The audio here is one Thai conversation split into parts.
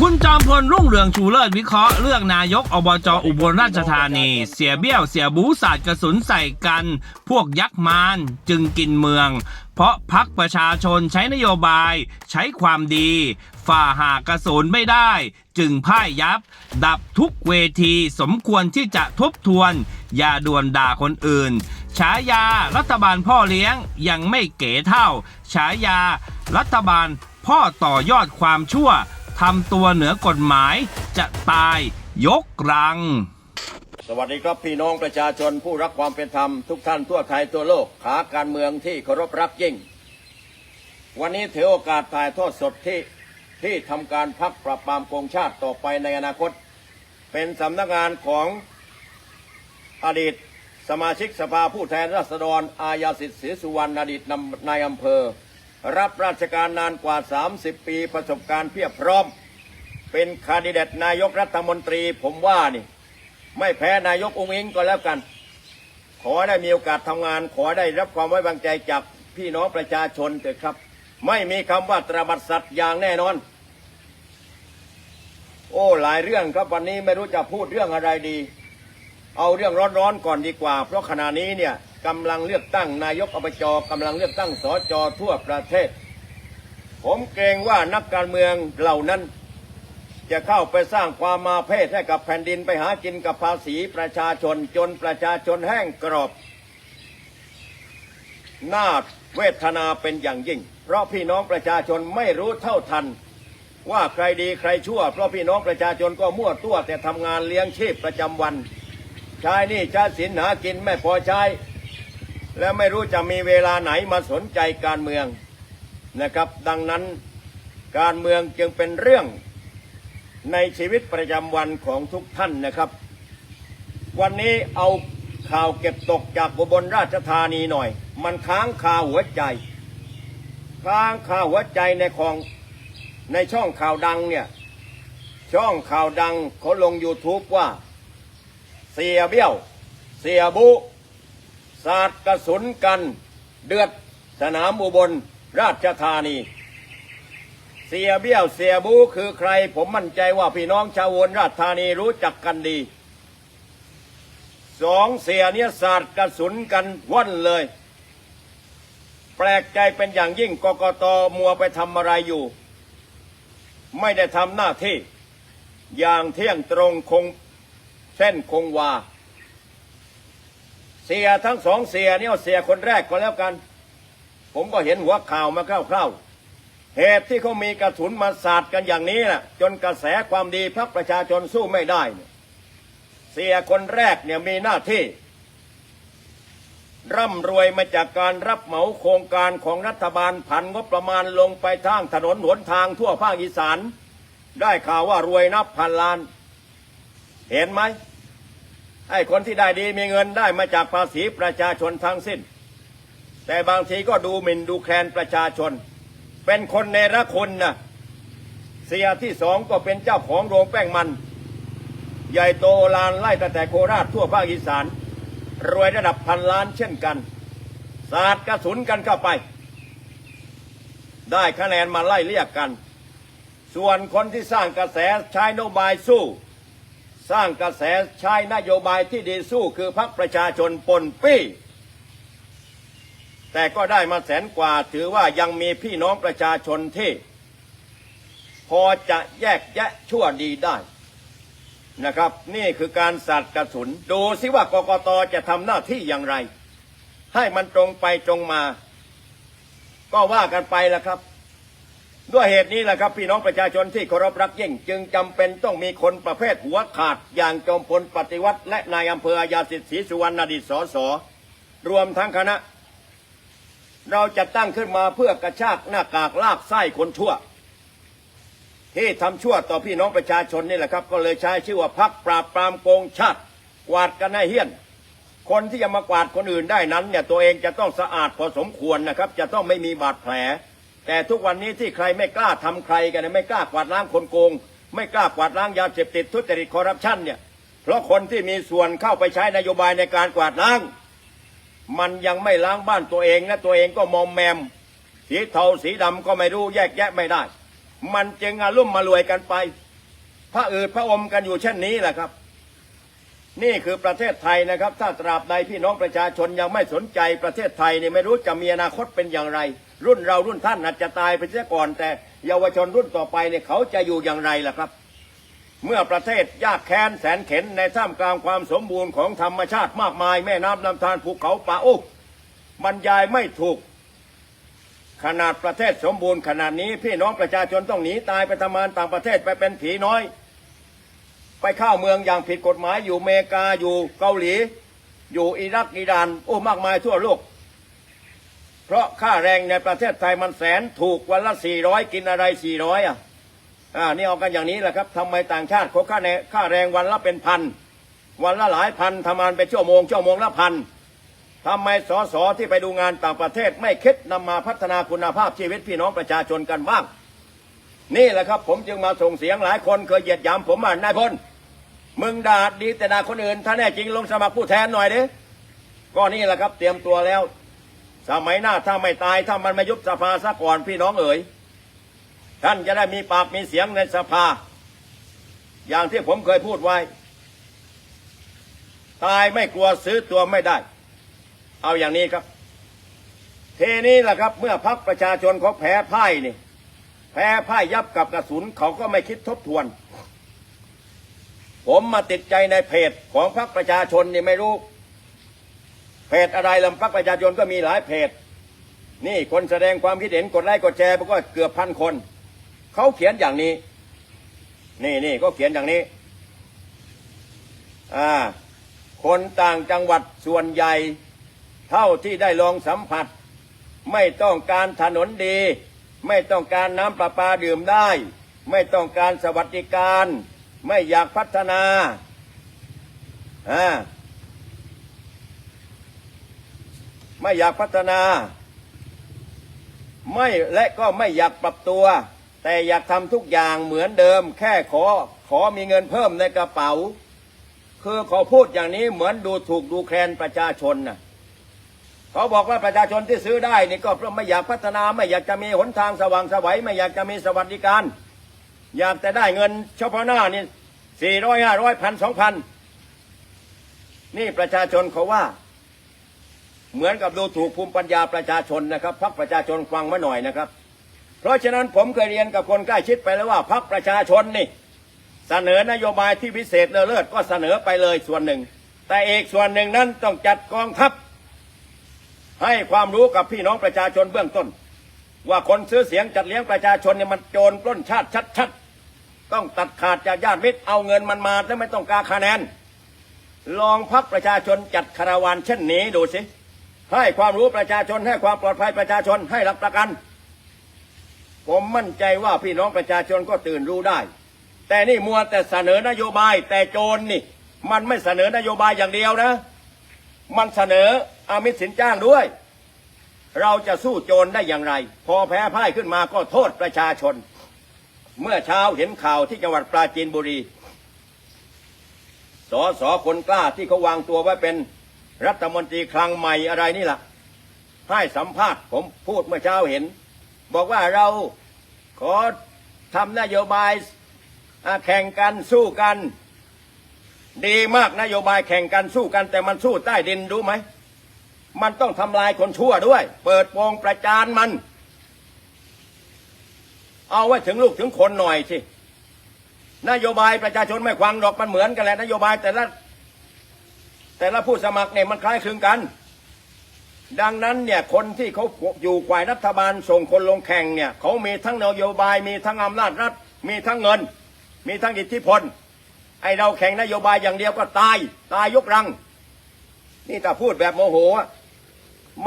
คุณจอมพลรุ่งเรืองชูเลิศวิเคราะห์เลือกนายกอบจอุบลราชธานี เสียเบี้ยวเสียบูสาดกระสุนใส่กัน พวกยักษ์มารจึงกินเมือง เพราะพักประชาชนใช้นโยบาย ใช้ความดี ฝ่าหากกระสุนไม่ได้ จึงพ่ายยับ ดับทุกเวทีสมควรที่จะทบทวน อย่าด่วนด่าคนอื่น ฉายารัฐบาลพ่อเลี้ยงยังไม่เก๋เท่า ฉายารัฐบาลพ่อต่อยอดความชั่ว ทำตัวเหนือกฎหมายจะตายยกรัง สวัสดีครับพี่น้องประชาชนผู้รักความเป็นธรรมทุกท่านทั่วไทยทั่วโลกขาการเมืองที่เคารพรักยิ่ง วันนี้ถือโอกาสถ่ายทอดสดที่ที่ทำการพักปราบปรามโกงชาติต่อไปในอนาคต เป็นสำนักงานของอดีตสมาชิกสภาผู้แทนราษฎร อาญาสิทธิ์ศรีสุวรรณอดีตนำนายอำเภอ รับราชการนานกว่า 30 ปีประสบการณ์เพียบพร้อม เป็นคาดิเดตนายกรัฐมนตรีผมว่านี่ ไม่แพ้นายกองค์อิงก็แล้วกัน ขอได้มีโอกาสทำงาน ขอได้รับความไว้วางใจจากพี่น้องประชาชนเถอะครับ ไม่มีคำว่าตรบัดสัตว์อย่างแน่นอน โอ้หลายเรื่องครับวันนี้ไม่รู้จะพูดเรื่องอะไรดี เอาเรื่องร้อนๆก่อนดีกว่า เพราะขณะนี้เนี่ย กำลังเลือกตั้งนายกอบจกำลังเลือกตั้งสจทั่วประเทศ ผมเกรงว่านักการเมืองเหล่านั้น จะเข้าไปสร้างความมาเพศให้กับแผ่นดินไปหากินกับภาษีประชาชนจนประชาชนแห้งกรอบน่าเวทนาเป็นอย่างยิ่ง เพราะพี่น้องประชาชนไม่รู้เท่าทัน ว่าใครดีใครชั่ว เพราะพี่น้องประชาชนก็มั่วตัวแต่ทำงานเลี้ยงชีพประจำวัน ใช้นี่ใช้สินหากินไม่พอใช้ และไม่รู้จะมีเวลาไหนมาสนใจการเมืองนะครับ ดังนั้นการเมืองจึงเป็นเรื่องในชีวิตประจำวันของทุกท่านนะครับ วันนี้เอาข่าวเก็บตกจากอุบลราชธานีหน่อย มันค้างคาหัวใจ ค้างคาหัวใจในของในช่องข่าวดังเนี่ยช่องข่าวดังเขาลง YouTube ว่า เสียเบี้ยว เสียบุ สาดกระสุนกันเดือดสนามอุบลราชธานี เสียเบี้ยวเสียบูคือใคร ผมมั่นใจว่าพี่น้องชาวอุบลราชธานีรู้จักกันดีสองเสียเนี่ยสาดกระสุนกันว่อนเลย แปลกใจเป็นอย่างยิ่งกกตมัวไปทำอะไรอยู่ ไม่ได้ทำหน้าที่ อย่างเที่ยงตรงคงเส้นคงวา เสียทั้งสองเสียเนี่ยเสียคนแรกก็แล้วกัน ผมก็เห็นหัวข่าวมาคร่าวๆเหตุที่เขามีกระสุนมาสาดกันอย่างนี้นะจนกระแสความดีพรรคประชาชนสู้ไม่ได้เนี่ยเสียคนแรกเนี่ยมีหน้าที่ ร่ำรวยมาจากการรับเหมาโครงการของรัฐบาลผันงบประมาณลงไปทางถนนหนทางทั่วภาคอีสาน ได้ข่าวว่ารวยนับพันล้าน เห็นไหม ไอ้คนที่ได้ดีมีเงินได้มาจากภาษีประชาชนทั้งสิ้น แต่บางทีก็ดูหมิ่นดูแคลนประชาชน เป็นคนในระคนนะเสียที่สองก็เป็นเจ้าของโรงแป้งมัน ใหญ่โตลานไล่ตั้งแต่โคราชทั่วภาคอีสาน รวยระดับพันล้านเช่นกัน สาดกระสุนกันเข้าไป ได้คะแนนมาไล่เรียกกัน ส่วนคนที่สร้างกระแสใช้นโยบายสู้ สร้างกระแสใช้นโยบายที่ดีสู้คือพรรคประชาชนปนปี้ แต่ก็ได้มาแสนกว่าถือว่ายังมีพี่น้องประชาชนที่ พอจะแยกแยะชั่วดีได้นะครับ นี่คือการสัตว์กระสุน ดูสิว่ากกตจะทำหน้าที่อย่างไร ให้มันตรงไปตรงมา ก็ว่ากันไปแล้วครับ ด้วยเหตุนี้แหละครับพี่น้องประชาชนที่เคารพรักยิ่ง จึงจำเป็นต้องมีคนประเภทหัวขาด อย่างจอมพลปฏิวัติ และนายอำเภออาญาสิทธิ์ศรีสุวรรณอดีตสสรวมทั้งคณะ เราจะตั้งขึ้นมาเพื่อกระชากหน้ากากลากไส้คนชั่ว ที่ทำชั่วต่อพี่น้องประชาชนนี่แหละครับ ก็เลยใช้ชื่อว่าพักปราบปรามโกงชาติกวาดกันให้เฮี้ยน คนที่จะมากวาดคนอื่นได้นั้นเนี่ยตัวเองจะต้องสะอาดพอสมควรนะครับ จะต้องไม่มีบาดแผล แต่ทุกวันนี้ที่ใครไม่กล้าทำใครกันไม่กล้ากวาดล้างคนโกง ไม่กล้ากวาดล้างยาเสพติดทุจริตคอร์รัปชันเนี่ยเพราะคนที่มีส่วนเข้าไปใช้นโยบายในการกวาดล้าง มันยังไม่ล้างบ้านตัวเองและตัวเองก็มอมแมม สีเทาสีดำก็ไม่รู้แยกแยะไม่ได้ มันจึงอารุ่มมารวยกันไปพระอืดพระอมกันอยู่เช่นนี้แหละครับ นี่คือประเทศไทยนะครับ ถ้าตราบใดพี่น้องประชาชนยังไม่สนใจประเทศไทยเนี่ยไม่รู้จะมีอนาคตเป็นอย่างไร รุ่นเรารุ่นท่านอาจจะตายไปเสียก่อน แต่เยาวชนรุ่นต่อไปเนี่ยเขาจะอยู่อย่างไรล่ะครับ เมื่อประเทศยากแค้นแสนเข็นในท่ามกลางความสมบูรณ์ของธรรมชาติมากมาย แม่น้ำลำธารภูเขาป่าโอ้บรรยายไม่ถูก ขนาดประเทศสมบูรณ์ขนาดนี้ พี่น้องประชาชนต้องหนีตายไปทำงานต่างประเทศไปเป็นผีน้อย ไปเข้าเมืองอย่างผิดกฎหมายอยู่เมกาอยู่เกาหลี อยู่อิรักอิหร่านโอ้มากมายทั่วโลก เพราะค่าแรงในประเทศไทยมันแสนถูกวันละสี่ร้อยกินอะไรสี่ร้อยอะอ่านี่เอากันอย่างนี้แหละครับทำไมต่างชาติเขาค่าแรงค่าแรงวันละเป็นพัน วันละหลายพันทำงานเป็นชั่วโมงชั่วโมงละพันทำไมสสที่ไปดูงานต่างประเทศไม่คิดนำมาพัฒนาคุณภาพชีวิตพี่น้องประชาชนกันบ้าง นี่แหละครับ ผมจึงมาส่งเสียงหลายคนเคยเหยียดหยามผมว่านายพลมึงด่าดีแต่ด่าคนอื่น ถ้าแน่จริงลงสมัครผู้แทนหน่อยดิก็นี่แหละครับ เตรียมตัวแล้ว สมัยหน้าถ้าไม่ตายถ้ามันไม่ยุบสภาซะก่อนพี่น้องเอ๋ยท่านจะได้มีปากมีเสียงในสภา อย่างที่ผมเคยพูดไว้ ตายไม่กลัวซื้อตัวไม่ได้ เอาอย่างนี้ครับ เทนี้แหละครับ เมื่อพักประชาชนเขาแพ้พ่ายนี่ แพ้พ่ายยับกับกระสุนเขาก็ไม่คิดทบทวน ผมมาติดใจในเพจของพรรคประชาชนนี่ไม่รู้ จอะไรลำพรรคประชาชนก็มีหลายเพจ นี่คนแสดงความคิดเห็นกดไลค์กดแชร์ก็เกือบพันคน เขาเขียนอย่างนี้ นี่นี่ก็เขียนอย่างนี้อ่าคนต่างจังหวัดส่วนใหญ่ เท่าที่ได้ลองสัมผัส ไม่ต้องการถนนดี ไม่ต้องการน้ำประปาดื่มได้ ไม่ต้องการสวัสดิการ ไม่อยากพัฒนาอ่า ไม่อยากพัฒนา ไม่และก็ไม่อยากปรับตัว แต่อยากทำทุกอย่างเหมือนเดิม แค่ขอขอมีเงินเพิ่มในกระเป๋า คือขาพูดอย่างนี้เหมือนดูถูกดูแคลนประชาชนนะเขาบอกว่าประชาชนที่ซื้อได้นี่ก็เพราะไม่อยากพัฒนาไม่อยากจะมีหนทางสว่างสวัยไม่อยากจะมีสวัสดิการ อยากแต่ได้เงินเฉพาะหน้านี่สี่ร้อยห้าร้อยพันสองพันนี่ประชาชนเขาว่า เหมือนกับดูถูกภูมิปัญญาประชาชนนะครับพักประชาชนฟังมาหน่อยนะครับ เพราะฉะนั้นผมเคยเรียนกับคนใกล้ชิดไปแล้วว่าพักประชาชนนี่ เสนอนโยบายที่พิเศษเลอเลิศก็เสนอไปเลยส่วนหนึ่ง แต่เอกส่วนหนึ่งนั้นต้องจัดกองทัพ ให้ความรู้กับพี่น้องประชาชนเบื้องต้น ว่าคนซื้อเสียงจัดเลี้ยงประชาชนเนี่ยมันโจรปล้นชาติชัดๆต้องตัดขาดจากญาติมิตรเอาเงินมันมาแล้วไม่ต้องการคะแนนลองพักประชาชนจัดคาราวานเช่นนี้ดูสิ ให้ความรู้ประชาชน ให้ความปลอดภัยประชาชนให้หลักประกัน ผมมั่นใจว่าพี่น้องประชาชนก็ตื่นรู้ได้ แต่นี่มัวแต่เสนอนโยบายแต่โจรนี่ มันไม่เสนอนโยบายอย่างเดียวนะ มันเสนออามิตสินจ้างด้วย เราจะสู้โจรได้อย่างไร พอแพ้พ่ายขึ้นมาก็โทษประชาชน เมื่อเช้าเห็นข่าวที่จังหวัดปราจีนบุรีสอสอคนกล้าที่เขาวางตัวไว้เป็น รัฐมนตรีคลังใหม่อะไรนี่แหละให้สัมภาษณ์ผมพูดเมื่อเช้าเห็น บอกว่าเราขอทำนโยบายแข่งกันสู้กัน ดีมากนโยบายแข่งกันสู้กัน แต่มันสู้ใต้ดินรู้ไหม มันต้องทำลายคนชั่วด้วย เปิดโปงประจานมัน เอาไว้ถึงลูกถึงคนหน่อยสินโยบายประชาชนไม่ควังดอกมันเหมือนกันแหละนโยบายแต่ละ แต่ละผู้สมัครเนี่ยมันคล้ายคลึงกัน ดังนั้นเนี่ยคนที่เขาอยู่ฝ่ายรัฐบาลส่งคนลงแข่งเนี่ยเขามีทั้งนโยบาย มีทั้งอำนาจรัฐ มีทั้งเงิน มีทั้งอิทธิพล ไอเราแข่งนโยบายอย่างเดียวก็ตายตายยกรัง นี่ถ้าพูดแบบโมโหอะ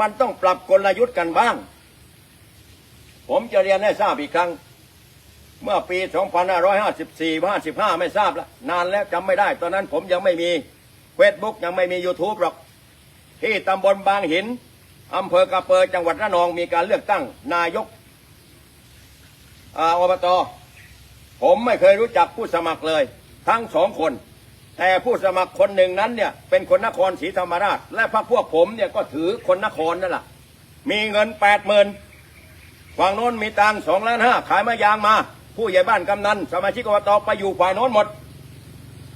มันต้องปรับกลยุทธ์กันบ้าง ผมจะเรียนให้ทราบอีกครั้ง เมื่อปี 2554 55 ไม่ทราบละนานแล้วจำไม่ได้ ตอนนั้นผมยังไม่มี เฟซบุ๊กยังไม่มี YouTube หรอก ที่ตำบลบางหินอำเภอกระเปอจังหวัดระนองมีการเลือกตั้งนายกอบต ผมไม่เคยรู้จักผู้สมัครเลย ทั้งสองคน แต่ผู้สมัครคนหนึ่งนั้นเนี่ยเป็นคนนครศรีธรรมราช และพรรคพวกผมเนี่ยก็ถือคนนครนั่นแหละมีเงินแปดหมื่นฝั่งโน้นมีตังสองล้านห้าขายมะยางมา ผู้ใหญ่บ้านกำนัน สมาชิกอบตไปอยู่ฝ่ายโน้นหมด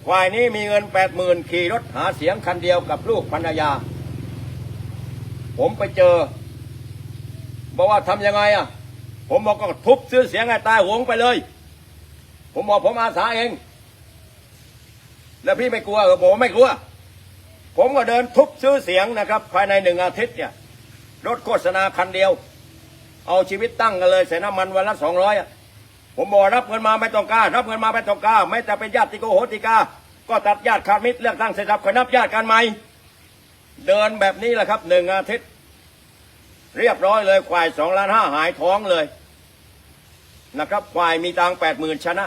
ฝ่ายนี้มีเงินแปดหมื่นขี่รถหาเสียงคันเดียวกับลูกภรรยา ผมไปเจอ บอกว่าทำยังไงอะ ผมบอกก็ทุบซื้อเสียงให้ตายโหงไปเลย ผมบอกผมอาสาเอง แล้วพี่ไม่กลัวเหรอผมไม่กลัว ผมก็เดินทุบซื้อเสียงนะครับ ภายในหนึ่งอาทิตย์เนี่ยรถโฆษณาคันเดียว เอาชีวิตตั้งกันเลยใส่น้ำมันวันละสองร้อย ผมบอกรับเงินมาไม่ต้องกล้ารับเงินมาไม่ต้องกล้าไม่แต่เป็นญาติโกโหติกา ก็ตัดญาติขาดมิตรเลือกตั้งเสร็จสับคอยนับญาติกันใหม่เดินแบบนี้แหละครับหนึ่งอาทิตย์ เรียบร้อยเลยควายสองล้านห้าหายท้องเลยนะครับควายมีตังแปดหมื่นชนะ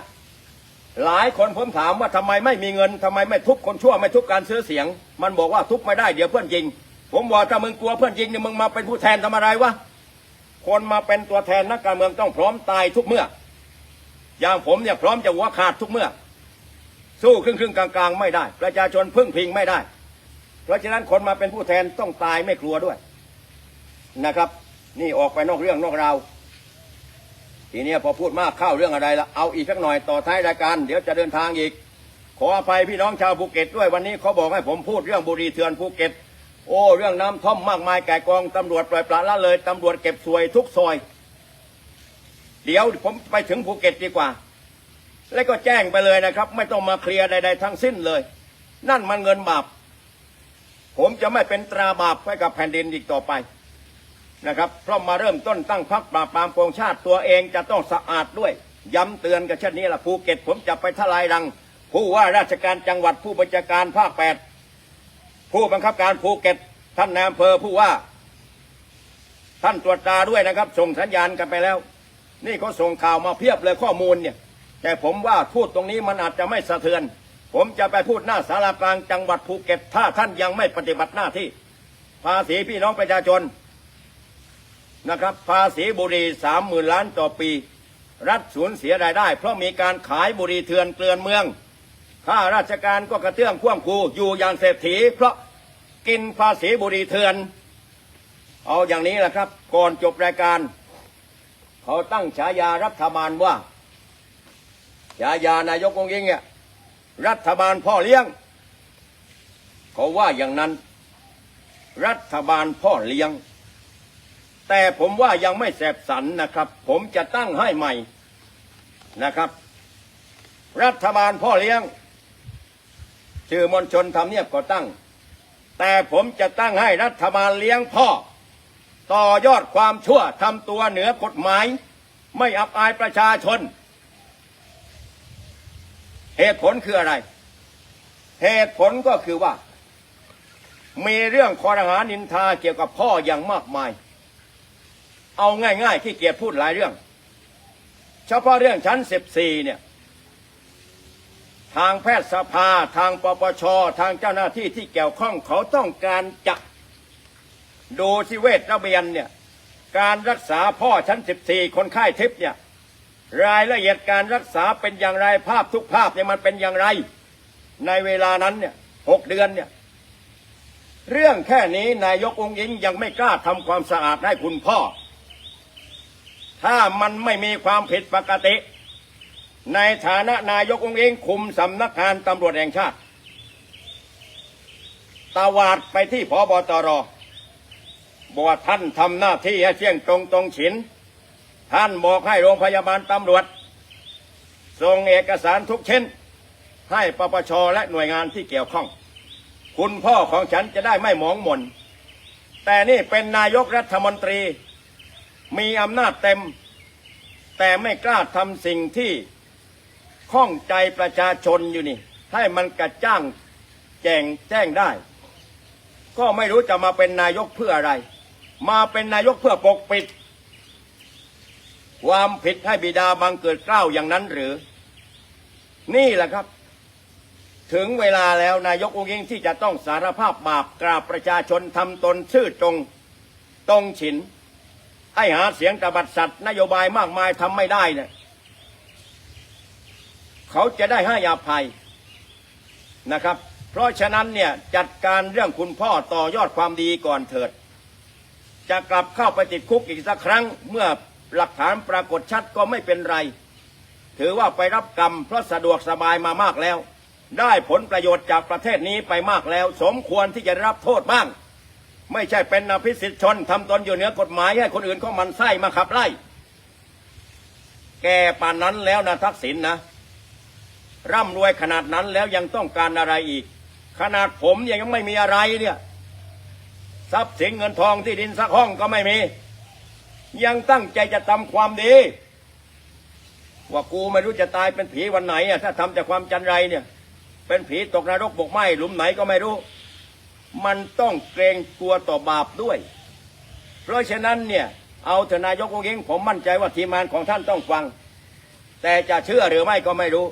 หลายคนผมถามว่าทำไมไม่มีเงินทำไมไม่ทุบคนชั่วไม่ทุบการซื้อเสียง มันบอกว่าทุบไม่ได้เดี๋ยวเพื่อนยิง ผมบอกถ้ามึงกลัวเพื่อนยิงเนี่ยมึงมาเป็นผู้แทนทำอะไรวะคนมาเป็นตัวแทนนักการเมืองต้องพร้อมตายทุกเมื่อ อย่างผมเนี่ยพร้อมจะหัวขาดทุกเมื่อ สู้ครึ่งครึ่งๆกลางไม่ได้ ประชาชนพึ่งพิงไม่ได้ เพราะฉะนั้นคนมาเป็นผู้แทนต้องตายไม่กลัวด้วยนะครับ นี่ออกไปนอกเรื่องนอกราวทีนี้พอพูดมากเข้าเรื่องอะไรละเอาอีกสักหน่อยต่อท้ายรายการเดี๋ยวจะเดินทางอีก ขออภัยพี่น้องชาวภูเก็ตด้วยวันนี้เขาบอกให้ผมพูดเรื่องบุรีเถื่อนภูเก็ตโอ้เรื่องน้ำท่อมมากมายแก่กองตำรวจปล่อยปละละเลยตำรวจเก็บสวยทุกซอย เดี๋ยวผมไปถึงภูเก็ตดีกว่า แล้วก็แจ้งไปเลยนะครับ ไม่ต้องมาเคลียร์ใดๆทั้งสิ้นเลย นั่นมันเงินบาป ผมจะไม่เป็นตราบาปให้กับแผ่นดินอีกต่อไปนะครับ เพราะมาเริ่มต้นตั้งพักปราบปรามโกงชาติตัวเองจะต้องสะอาดด้วย ย้ำเตือนกันเช่นนี้ละภูเก็ต ผมจะไปทลายรัง ผู้ว่าราชการจังหวัดผู้บัญชาการภาคแปดผู้บังคับการภูเก็ต ท่านนายอำเภอผู้ว่า ท่านตรวจตราด้วยนะครับ ส่งสัญญาณกันไปแล้ว นี่เขาส่งข่าวมาเพียบเลยข้อมูลเนี่ย แต่ผมว่าพูดตรงนี้มันอาจจะไม่สะเทือน ผมจะไปพูดหน้าสารากลางจังหวัดภูเก็ต ถ้าท่านยังไม่ปฏิบัติหน้าที่ ภาษีพี่น้องประชาชนนะครับ ภาษีบุรีสามหมื่นล้านต่อปี รัฐสูญเสียรายได้ เพราะมีการขายบุรีเถื่อนเกลื่อนเมืองข้าราชการก็กระเตื้องข่วงคูอยู่อย่างเศรษฐี เพราะกินภาษีบุรีเถื่อน เอาอย่างนี้แหละครับ ก่อนจบรายการ เขาตั้งฉายารัฐบาลว่าฉายานายกองค์ยิงเนี่ยรัฐบาลพ่อเลี้ยง เขาว่าอย่างนั้น รัฐบาลพ่อเลี้ยง แต่ผมว่ายังไม่แสบสันนะครับ ผมจะตั้งให้ใหม่นะครับ รัฐบาลพ่อเลี้ยงชื่อมวลชนทำเนียบก็ตั้ง แต่ผมจะตั้งให้รัฐบาลเลี้ยงพ่อ ต่อยอดความชั่วทำตัวเหนือกฎหมาย ไม่อับอายประชาชน เหตุผลคืออะไร เหตุผลก็คือว่า มีเรื่องคอรหานินทาเกี่ยวกับพ่ออย่างมากมาย เอาง่ายๆที่เกียจพูดหลายเรื่อง เฉพาะเรื่องชั้นสิบสี่เนี่ยทางแพทยสภาทางปปช ทางเจ้าหน้าที่ที่เกี่ยวข้องเขาต้องการจะ ดูที่เวชระเบียนเนี่ยการรักษาพ่อชั้นสิบสี่คนไข้ทิพย์เนี่ยรายละเอียดการรักษาเป็นอย่างไรภาพทุกภาพเนี่ยมันเป็นอย่างไร ในเวลานั้นเนี่ยหกเดือนเนี่ยเรื่องแค่นี้นายกองค์ยิงยังไม่กล้าทำความสะอาดให้คุณพ่อ ถ้ามันไม่มีความผิดปกติ ในฐานะนายกองค์เองคุมสำนักงานตำรวจแห่งชาติ ตาวาดไปที่พบตร บอกว่าท่านทำหน้าที่ให้เที่ยงตรงตรงฉิน ท่านบอกให้โรงพยาบาลตำรวจส่งเอกสารทุกชิ้น ให้ปปชและหน่วยงานที่เกี่ยวข้อง คุณพ่อของฉันจะได้ไม่หมองหม่นแต่นี่เป็นนายกรัฐมนตรี มีอำนาจเต็ม แต่ไม่กล้าทำสิ่งที่ข้องใจประชาชนอยู่นี่ ให้มันกระจ่างแจ้งแจ้งได้ ก็ไม่รู้จะมาเป็นนายกเพื่ออะไร มาเป็นนายกเพื่อปกปิด ความผิดให้บิดาบังเกิดเกล้าวอย่างนั้นหรือ นี่แหละครับ ถึงเวลาแล้วนายกองค์ยิงที่จะต้องสารภาพบาปกราบประชาชนทำตนชื่อตรงตรงฉิน ให้หาเสียงตบัดสัตว์นโยบายมากมายทำไม่ได้เนี่ยเขาจะได้ให้อภัยนะครับ เพราะฉะนั้นเนี่ยจัดการเรื่องคุณพ่อต่อยอดความดีก่อนเถิด จะกลับเข้าไปติดคุกอีกสักครั้ง เมื่อหลักฐานปรากฏชัดก็ไม่เป็นไร ถือว่าไปรับกรรมเพราะสะดวกสบายมามากแล้ว ได้ผลประโยชน์จากประเทศนี้ไปมากแล้ว สมควรที่จะรับโทษบ้าง ไม่ใช่เป็นอภิสิทธิชนทำตนอยู่เหนือกฎหมายให้คนอื่นเขามันไส้มาขับไล่ แกป่านนั้นแล้วนะทักษิณนะร่ำรวยขนาดนั้นแล้วยังต้องการอะไรอีก ขนาดผมเนี่ยยังไม่มีอะไรเนี่ย ทรัพย์สินเงินทองที่ดินสักห้องก็ไม่มี ยังตั้งใจจะทำความดี ว่ากูไม่รู้จะตายเป็นผีวันไหนอะถ้าทำแต่ความจันไรเนี่ย เป็นผีตกนรกบกไหมหลุมไหนก็ไม่รู้ มันต้องเกรงกลัวต่อบาปด้วย เพราะฉะนั้นเนี่ย เอาเถอะนายกองค์เองผมมั่นใจว่าทีมงานของท่านต้องฟัง แต่จะเชื่อหรือไม่ก็ไม่รู้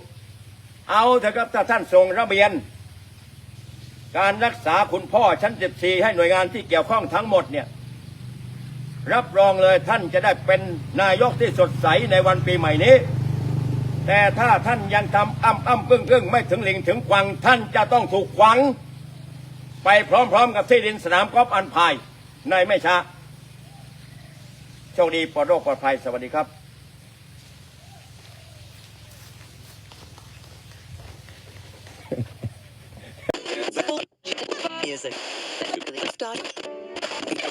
เอาเถอะครับถ้าท่านส่งระเบียน การรักษาคุณพ่อชั้น 14 ให้หน่วยงานที่เกี่ยวข้องทั้งหมดเนี่ยรับรองเลยท่านจะได้เป็นนายกที่สดใสในวันปีใหม่นี้ แต่ถ้าท่านยังทำอ้ำอ้ำอึ้งอึ้งไม่ถึงหลิงถึงควังท่านจะต้องถูกขวัง ไปพร้อมๆกับที่ดินสนามกอล์ฟอันพายในไม่ช้าโชคดีปลอดโรคปลอดภัยสวัสดีครับ Music. Start.